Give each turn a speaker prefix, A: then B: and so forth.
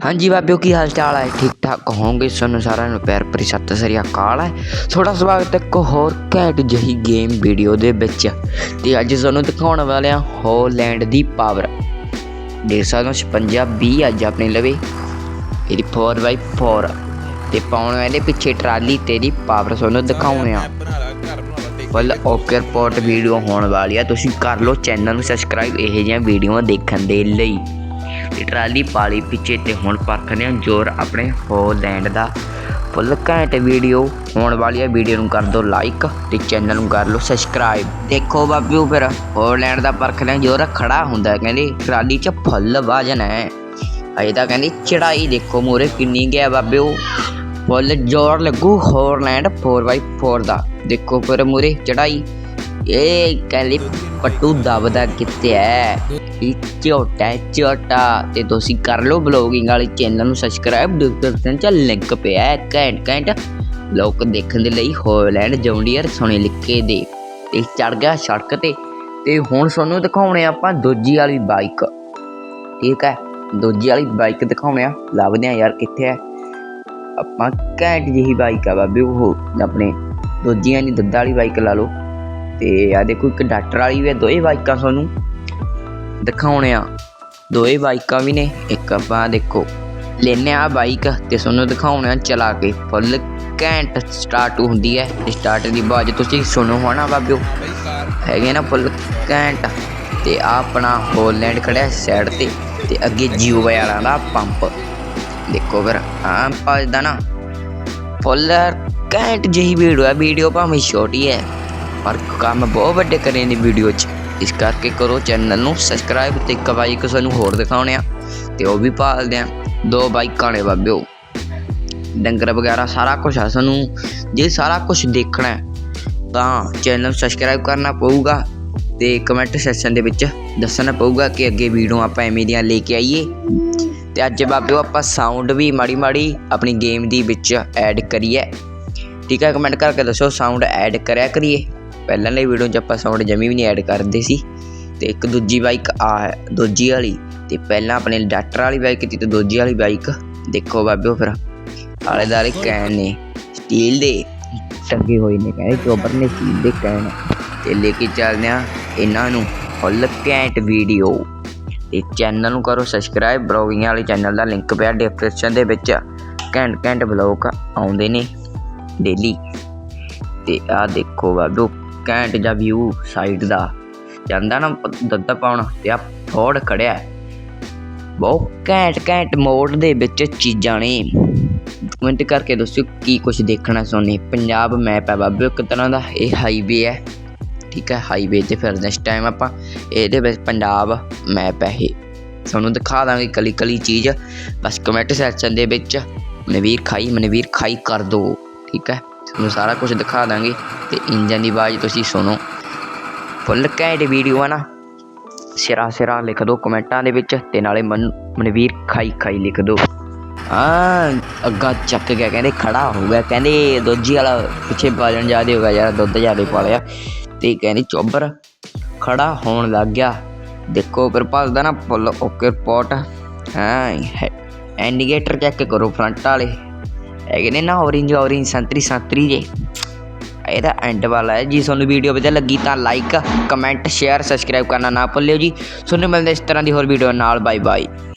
A: ਹਾਂਜੀ ਬਾਬਿਓ, ਕੀ ਹਾਲ ਚਾਲ ਹੈ? ਠੀਕ ਠਾਕ ਹੋਵੋਗੇ? ਤੁਹਾਨੂੰ ਸਾਰਿਆਂ ਨੂੰ ਪਿਆਰ ਭਰੀ ਸਤਿ ਸ੍ਰੀ ਅਕਾਲ ਹੈ। ਤੁਹਾਡਾ ਸਵਾਗਤ ਹੈ ਇੱਕ ਹੋਰ ਘੈਂਟ ਜਿਹੀ ਗੇਮ ਵੀਡੀਓ ਦੇ ਵਿੱਚ ਤੇ ਅੱਜ ਤੁਹਾਨੂੰ ਦਿਖਾਉਣ ਵਾਲੇ ਹਾਂ ਹੋਲੈਂਡ ਦੀ ਪਾਵਰ ਦੇਖ ਸਕਦੇ ਹੋ 56 20 ਅੱਜ ਆਪਣੇ ਲਵੇ। ਇਹਦੀ 4x4 ਤੇ ਪਾਉਣ ਵਾਲੇ ਪਿੱਛੇ ਟਰਾਲੀ ਤੇਰੀ ਪਾਵਰ ਤੁਹਾਨੂੰ ਦਿਖਾਉਣੇ ਆ ਫੁੱਲ ਓਕੇ ਰਿਪੋਰਟ ਵੀਡੀਓ ਹੋਣ ਵਾਲੀ ਆ ਤੁਸੀਂ ਕਰ ਲਓ ਚੈਨਲ ਨੂੰ ਸਬਸਕ੍ਰਾਈਬ ਇਹੋ ਜਿਹੀਆਂ ਵੀਡੀਓਆਂ ਦੇਖਣ ਦੇ ਲਈ। ਤੇ ਟਰਾਲੀ ਪਾਲੀ ਪਿੱਛੇ ਤੇ ਹੁਣ ਪਰਖਦੇ ਹਾਂ ਜ਼ੋਰ ਆਪਣੇ ਹੋਲੈਂਡ ਦਾ। ਫੁੱਲ ਘੈਂਟ ਵੀਡੀਓ ਹੋਣ ਵਾਲੀ ਹੈ ਵੀਡੀਓ ਨੂੰ ਕਰ ਦਿਓ ਲਾਈਕ ਤੇ ਚੈਨਲ ਨੂੰ ਕਰ ਲਓ ਸਬਸਕ੍ਰਾਈਬ। ਦੇਖੋ ਬਾਬਿਓ ਫਿਰ, ਹੋਲੈਂਡ ਦਾ ਪਰਖਦੇ ਹਾਂ ਜ਼ੋਰ ਖੜਾ ਹੁੰਦਾ ਕਹਿੰਦੇ ਟਰਾਲੀ 'ਚ ਫੁੱਲ ਵਾਜਨ ਹੈ। ਅਜੇ ਤਾਂ ਕਹਿੰਦੀ ਚੜਾਈ ਦੇਖੋ ਮੂਰੇ ਕਿੰਨੀ ਗਿਆ ਬਾਬਿਓ। ਫੁੱਲ ਜ਼ੋਰ ਲੱਗੂ ਹੋਲੈਂਡ 4x4 ਦਾ। ਦੇਖੋ ਫਿਰ ਮੂਰੇ ਚੜਾਈ। ਇਹ ਕਹਿੰਦੇ ਪੱਟੂ ਦਬਦਾ ਕਿੱਥੇ ਹੈ ਇਹ ਝੋਟਾ ਹੈ, ਝੋਟਾ ਤੇ ਤੁਸੀਂ ਕਰ ਲਓ ਬਲੌਗਿੰਗ ਵਾਲੇ ਚੈਨਲ ਨੂੰ ਸਬਸਕ੍ਰਾਈਬ ਡਿਸਕ੍ਰਿਪਸ਼ਨ ਚ ਲਿੰਕ ਪਿਆ ਹੈ ਘੈਂਟ ਘੈਂਟ ਲੋਕ ਦੇਖਣ ਦੇ ਲਈ ਹੋਲੈਂਡ ਜੌਂਡੀਅਰ ਸੋਨੇ ਲਿਖੇ ਦੇ ਤੇ ਚੜ ਗਿਆ ਸੜਕ ਤੇ ਤੇ ਹੁਣ ਤੁਹਾਨੂੰ ਦਿਖਾਉਣੇ ਆਪਾਂ ਦੂਜੀ ਵਾਲੀ ਬਾਈਕ ਠੀਕ ਹੈ ਦੂਜੀ ਵਾਲੀ ਬਾਈਕ ਦਿਖਾਉਣੇ ਆ ਲੱਭਦੇ ਆ ਯਾਰ ਕਿੱਥੇ ਹੈ ਆਪਾਂ ਘੈਂਟ ਜਿਹੀ ਬਾਈਕ ਆ ਬਾਬੇ ਉਹ ਆਪਣੇ ਦੂਜੀਆਂ ਦੀ ਦੱਦਾ ਵਾਲੀ ਬਾਈਕ ਲਾ ਲਓ ਤੇ ਆ ਦੇਖੋ ਇੱਕ ਡਾਕਟਰ ਵਾਲੀ ਵੀ ਹੈ ਦੋਏ ਬਾਈਕਾਂ ਤੁਹਾਨੂੰ ਦਿਖਾਉਣੇ ਆ। ਦੋਏ ਬਾਈਕਾਂ ਵੀ ਨੇ, ਇੱਕ ਆਪਾਂ ਦੇਖੋ ਲੈਨੇ ਆ ਬਾਈਕ ਤੇ ਤੁਹਾਨੂੰ ਦਿਖਾਉਣੇ ਆ ਚਲਾ ਕੇ। ਫੁੱਲ ਘੈਂਟ ਸਟਾਰਟ ਹੁੰਦੀ ਹੈ। ਸਟਾਰਟ ਦੀ ਆਵਾਜ਼ ਤੁਸੀਂ ਸੁਣੋ ਹੋਣਾ ਬਾਬਿਓ। ਹੈਗੇ ਨਾ ਫੁੱਲ ਘੈਂਟ। ਤੇ ਆ ਆਪਣਾ ਹੋਲੈਂਡ ਖੜਿਆ ਸਾਈਡ ਤੇ। ਤੇ ਅੱਗੇ ਜੀਓ ਵਾਲਾ ਦਾ ਪੰਪ ਦੇਖੋ ਫਿਰ ਹਾਂ ਭਜਦਾ ਨਾ ਫੁੱਲ ਘੈਂਟ ਜਿਹੀ ਵੀਡੀਓ ਹੈ ਵੀਡੀਓ ਭਾਵੇਂ ਛੋਟੀ ਹੈ। ਪਰ ਕੰਮ ਬਹੁਤ ਵੱਡੇ ਕਰੇ ਨੇ ਵੀਡੀਓ 'ਚ। ਇਸ ਕਰਕੇ ਕਰੋ ਚੈਨਲ ਨੂੰ ਸਬਸਕ੍ਰਾਈਬ ਤੇ ਇੱਕ ਬਾਈਕ ਸਾਨੂੰ ਹੋਰ ਦਿਖਾਉਣੇ ਆ, ਤੇ ਉਹ ਵੀ ਪਾਲਦੇ ਆ। ਦੋ ਬਾਈਕਾਂ ਨੇ ਬਾਬਿਓ। ਡੰਗਰ ਵਗੈਰਾ ਸਾਰਾ ਕੁਝ ਆ ਸਾਨੂੰ। ਜੇ ਸਾਰਾ ਕੁਝ ਦੇਖਣਾ ਹੈ, ਤਾਂ ਚੈਨਲ ਸਬਸਕ੍ਰਾਈਬ ਕਰਨਾ ਪਊਗਾ ਤੇ ਕਮੈਂਟ ਸੈਕਸ਼ਨ ਦੇ ਵਿੱਚ ਦੱਸਣਾ ਪਊਗਾ ਕਿ ਅੱਗੇ ਵੀਡੀਓ ਆਪਾਂ ਐਵੇਂ ਦੀਆਂ ਲੈ ਕੇ ਆਈਏ। ਤੇ ਅੱਜ ਬਾਬਿਓ ਆਪਾਂ ਸਾਊਂਡ ਵੀ ਮਾੜੀ ਮਾੜੀ ਆਪਣੀ ਗੇਮ ਦੀ ਵਿੱਚ ਐਡ ਕਰੀਏ। ਠੀਕ ਹੈ ਕਮੈਂਟ ਕਰਕੇ ਦੱਸੋ ਸਾਊਂਡ ਐਡ ਕਰਿਆ ਕਰੀਏ। ਪਹਿਲਾਂ ਲਈ ਵੀਡੀਓ 'ਚ ਆਪਾਂ ਸਾਊਂਡ ਜਮੀ ਵੀ ਨਹੀਂ ਐਡ ਕਰਦੇ ਸੀ ਤੇ ਇੱਕ ਦੂਜੀ ਬਾਈਕ ਆ ਹੈ ਦੂਜੀ ਵਾਲੀ ਤੇ ਪਹਿਲਾਂ ਆਪਣੇ ਡਾਕਟਰ ਵਾਲੀ ਬਾਈਕ ਤੇ ਦੂਜੀ ਵਾਲੀ ਬਾਈਕ ਦੇਖੋ ਬਾਬਿਓ ਫਿਰ, ਆਲੇ ਦਾਲੇ ਕੈਨ ਨੇ ਸਟੀਲ ਦੇ, ਟੰਗੇ ਹੋਏ ਨੇ ਕਹਿੰਦੇ ਚੋਬਰ ਨੇ ਸਟੀਲ ਦੇ ਕੈਨ। ਤੇ ਲੈ ਕੇ ਚੱਲਦੇ ਆ ਇਹਨਾਂ ਨੂੰ ਫੁੱਲ ਘੈਂਟ ਵੀਡੀਓ ਤੇ ਚੈਨਲ ਨੂੰ ਕਰੋ ਸਬਸਕ੍ਰਾਈਬ ਬਲੌਗਿੰਗ ਵਾਲੇ ਚੈਨਲ ਦਾ ਲਿੰਕ ਪਿਆ ਡਿਸਕ੍ਰਿਪਸ਼ਨ ਦੇ ਵਿੱਚ। ਘੈਂਟ ਘੈਂਟ ਬਲੌਗ ਆਉਂਦੇ ਨੇ ਡੇਲੀ ਤੇ ਆ ਦੇਖੋ ਬਾਬੂ ਘੈਂਟ ਜਿਹਾ ਵਿਊ ਸਾਈਡ ਦਾ। ਜਾਂਦਾ ਨਾ ਦੱਦਾ ਪਾਉਣ ਤੇ ਆ ਫੋੜ ਖੜਿਆ ਬਹੁਤ ਘੈਂਟ ਘੈਂਟ ਮੋਡ ਦੇ ਵਿੱਚ ਚੀਜ਼ਾਂ ਨੇ। ਕਮੈਂਟ ਕਰਕੇ ਦੱਸਿਓ ਕੀ ਕੁਝ ਦੇਖਣਾ ਸੋਨੇ ਪੰਜਾਬ ਮੈਪ ਹੈ ਬਾਬੇ, ਇੱਕ ਤਰ੍ਹਾਂ ਦਾ ਇਹ ਹਾਈਵੇ ਹੈ। ਠੀਕ ਹੈ ਹਾਈਵੇ ਤੇ ਫਿਰਦੇ ਇਸ ਟਾਈਮ ਆਪਾਂ। ਇਹਦੇ ਵਿੱਚ ਪੰਜਾਬ ਮੈਪ ਹੈ ਇਹ। ਤੁਹਾਨੂੰ ਦਿਖਾ ਦਾਂਗੇ ਕਲੀ ਕਲੀ ਚੀਜ਼। ਬਸ ਕਮੈਂਟ ਸੈਕਸ਼ਨ ਦੇ ਵਿੱਚ। ਮਨਵੀਰ ਖਾਈ ਮਨਵੀਰ ਖਾਈ ਕਰ ਦੋ। ਠੀਕ ਹੈ। ਤੁਹਾਨੂੰ ਸਾਰਾ ਕੁਝ ਦਿਖਾ ਦਾਂਗੇ ਤੇ ਇੰਜਨ ਦੀ ਆਵਾਜ਼ ਤੁਸੀਂ ਸੁਣੋ। ਫੁੱਲ ਘੈਂਟ ਵੀਡੀਓ ਆ ਨਾ। ਸਿਰਾ ਸਿਰਾ ਲਿਖ ਦਿਓ ਕਮੈਂਟਾਂ ਦੇ ਵਿੱਚ ਤੇ ਨਾਲੇ ਮਨ ਮਨਵੀਰ ਖਾਈ ਖਾਈ ਲਿਖ ਦਿਓ ਹਾਂ, ਅੱਗਾ ਚੱਕ ਗਿਆ ਕਹਿੰਦੇ ਖੜਾ ਹੋ ਗਿਆ। ਕਹਿੰਦੇ ਦੋਜੀ ਵਾਲਾ ਪਿੱਛੇ ਬਾਜਣ ਜਿਆਦੇ ਹੋ ਗਿਆ ਯਾਰ, ਦੁੱਧ ਜਿਆਦੇ ਪਾ ਲਿਆ। ਤੇ ਕਹਿੰਦੇ ਚੋਬਰ, ਖੜਾ ਹੋਣ ਲੱਗ ਗਿਆ। ਦੇਖੋ ਫਿਰ ਭੱਜਦਾ ਨਾ ਫੁੱਲ ਓਕੇ ਪੋਟ ਹਾਂ ਇੰਡੀਕੇਟਰ ਚੈੱਕ ਕਰੋ ਫਰੰਟ ਵਾਲੇ। ਹੈਗੇ ਨੇ ਨਾ ਔਰੇਂਜ ਔਰੇਂਜ ਸੰਤਰੀ ਸੰਤਰੀ ਜੇ। ਇਹਦਾ ਐਂਡ ਵਾਲਾ ਹੈ। ਜੀ, ਤੁਹਾਨੂੰ ਵੀਡੀਓ ਵਧੀਆ ਲੱਗੀ ਤਾਂ ਲਾਈਕ ਕਮੈਂਟ ਸ਼ੇਅਰ ਸਬਸਕ੍ਰਾਈਬ ਕਰਨਾ ਨਾ ਭੁੱਲਿਓ ਜੀ। ਤੁਹਾਨੂੰ ਮਿਲਦੇ ਇਸ ਤਰ੍ਹਾਂ ਦੀ ਹੋਰ ਵੀਡੀਓ ਨਾਲ। Bye bye